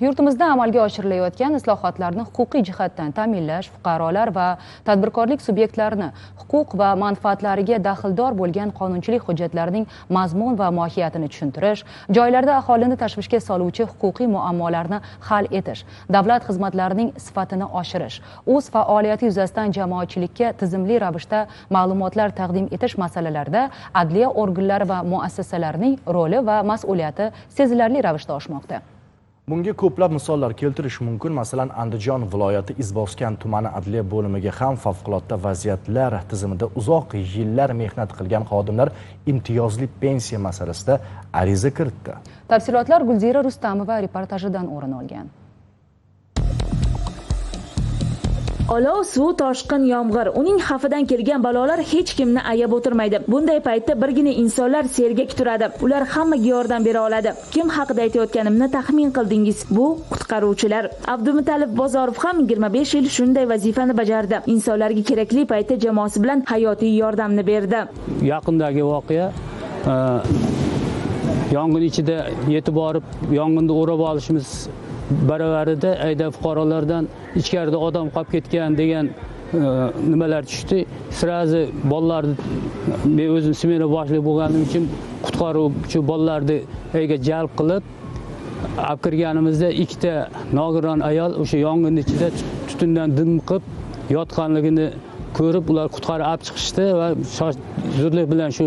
yurtimizda amalga oshirilayotgan islohotlarni huquqiy jihatdan ta'minlash fuqarolar va tadbirkorlik subyektlarini huquq va manfaatlariga daxldor bo'lgan qonunchilik hujjatlarining mazmun va mohiyatini tushuntirish joylarda aholini tashvishga soluvchi huquqiy muammolarni hal etish davlat xizmatlarining sifatini oshirish o'z faoliyati yuzasidan jamoatchilikka tizimli ravishda ma'lumotlar taqdim etish masalalarida adliya organlari va muassasalarining roli va mas'uliyati sezilarli ravishda oshmoqda. Bunga ko'plab misollar keltirish mumkin. Masalan, Andijon viloyati Izboskan tumani adliya bo'limiga ham favqulodda vaziyatlar tizimida uzoq yillar mehnat qilgan xodimlar imtiyozli pensiya masalasida ariza kiritdi. Tafsilotlar Gulzira Rustamova reportajidan o'rin olgan. Olov suv toshqin yomg'ir. Uning xavfidan kelgan balolar hech kimni ayab o'tirmaydi. Bunday paytda birgina insonlar sergak turadi ular hammaga yordam bera oladi. Kim haqida aytayotganimni taxmin qildingiz bu qutqaruvchilar. Abdumutallib bozorov ham 25 yil shunday vazifani bajardi. Insonlarga kerakli paytda jamoasi bilan hayotiy yordamni berdi. Yaqindagi voqea e, yong'in ichida yetib borib yong'inni o'rab olishimiz baravarida ayda fuqarolardan ichkarida odam qolib ketgan degan e, nimalar tushdi. Сразу bolalarni men o'zim smena boshlig'i bo'lganim uchun qutqaruvchi bolalarni uyga jalb qilib olib kirganimizda ikkita nogiron ayol o'sha yong'inni ichida tutundan dim qilib yotganligini ko'rib ular qutqarib olib chiqishdi va zudlik bilan shu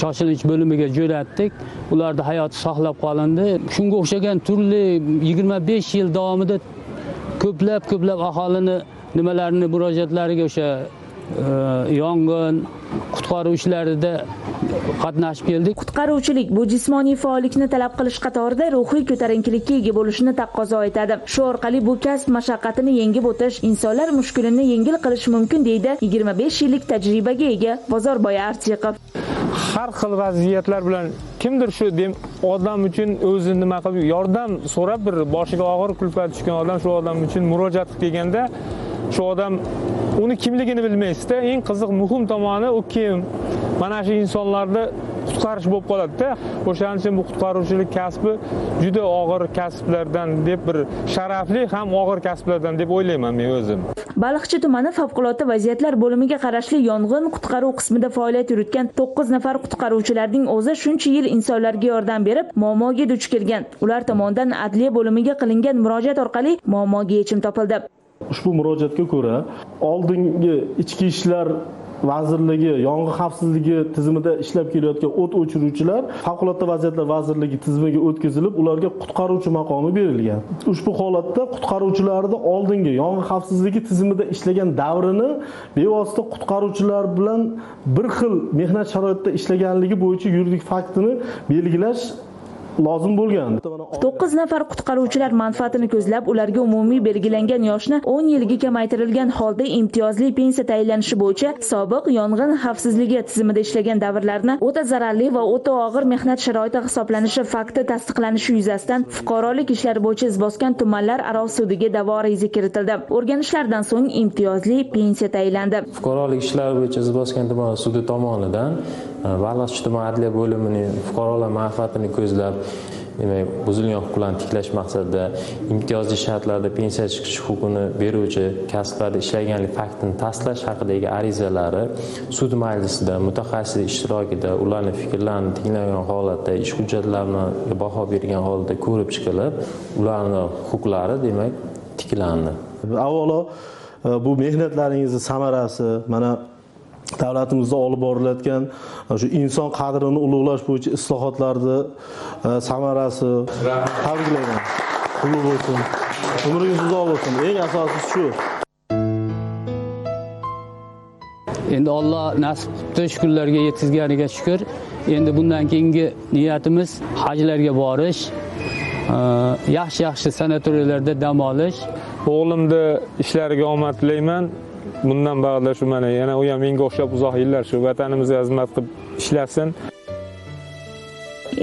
shoshilinch bo'limiga jo'natdik. Ularni hayoti saqlab qolindi. Shunga o'xshagan turli yigirma besh yil davomida ko'plab ko'plab aholini nimalarini murojaatlariga o'sha e, yong'in qutqaruv ishlarida qatnashib keldik. Qutqaruvchilik bu jismoniy faollikni talab qilish qatorida ruhiy ko'tarinkilikka ega bo'lishni taqozo etadi. Shu orqali bu kasb mashaqqatini yengib o'tish insonlar mushkulini yengil qilish mumkin deydi 25 yillik tajribaga ega bozorboy artiqov har xil vaziyatlar bilan kimdir shu odam uchun o'zi nima qilib yordam so'rab bir boshiga og'ir kulfat tushgan odam shu odam uchun murojaat qilib kelganda shu odam uni kimligini bilmaysizda eng qiziq muhim tomoni u kim? Mana shu insonlarni qutqarish bo'lib qoladida o'shaning uchun bu qutqaruvchilik kasbi juda og'ir kasblardan deb bir sharafli ham og'ir kasblardan deb o'ylayman men o'zim. Baliqchi tumani favqulodda vaziyatlar bo'limiga qarashli yong'in qutqaruv qismida faoliyat yuritgan to'qqiz nafar qutqaruvchilarning o'zi shuncha yil insonlarga yordam berib muammoga duch kelgan. Ular tomonidan adliya bo'limiga qilingan murojaat orqali muammoga yechim topildi. Ushbu murojaatga ko'ra oldingi ichki ishlar vazirligi yong'in xavfsizligi tizimida ishlab kelayotgan o't o'chiruvchilar favqulodda vaziyatlar vazirligi tizimiga o'tkazilib ularga qutqaruvchi maqomi berilgan. Ushbu holatda qutqaruvchilarni oldingi yong'in xavfsizligi tizimida ishlagan davrini bevosita qutqaruvchilar bilan bir xil mehnat sharoitida ishlaganligi bo'yicha yuridik faktini belgilash lozim bo'lgan. To'qqiz nafar qutqaruvchilar manfaatini ko'zlab ularga umumiy belgilangan yoshni o'n yilga kamaytirilgan holda imtiyozli pensiya tayinlanishi bo'yicha sobiq yong'in xavfsizligi tizimida ishlagan davrlarni o'ta zararli va o'ta og'ir mehnat sharoiti hisoblanishi fakti tasdiqlanishi yuzasidan fuqarolik ishlari bo'yicha izboskan tumanlar aro sudiga da'vo ariza kiritildi. O'rganishlardan so'ng imtiyozli pensiya tayinlandi. Fuqarolik ishlari bo'yicha izboskan tuman sudi tomonidan Э, baliqchi tuman adliya bo'limining fuqarolar manfaatini ko'zlab demak buzilgan huquqlarni tiklash maqsadida imtiyozli shartlarda pensiya chiqish huquqini beruvchi kasblarda ishlaganlik faktini tasdiqlash haqidagi arizalari sud majlisida mutaxassis ishtirokida ularni fikrlarini tinglagan holatda ish hujjatlarini baho bergan holda ko'rib chiqilib ularni huquqlari demak tiklandi. Avvalo e, bu mehnatlaringizni samarasi mana davlatimizda olib borilayotgan shu inson qadrini ulug'lash bo'yicha islohotlarni e, samarasi. Tabriklayman qutlug' bo'lsin. Umringiz uzoq bo'lsin. Eng asosiysi shu. Endi olloh nasib qilibdi shu kunlarga yetkazganiga shukur endi bundan keyingi niyatimiz hajlarga borish. E, yaxshi yaxshi sanatoriyalarda dam olish. O'g'limni ishlariga omad tilayman bundan bag'da shu mana yana u ham menga o'xshab uzoq yillar shu vatanimizga xizmat qilib ishlasin.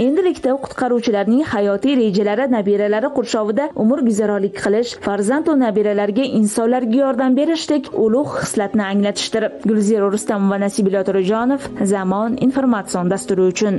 Endilikda qutqaruvchilarning hayotiy rejalari nabiralari qurshovida umr guzarorlik qilish farzandu nabiralarga insonlarga yordam berishdek ulug' xislatni anglatishdir. Gulzira rustamova nasiba to'rajonov zamon informatsion dasturi uchun.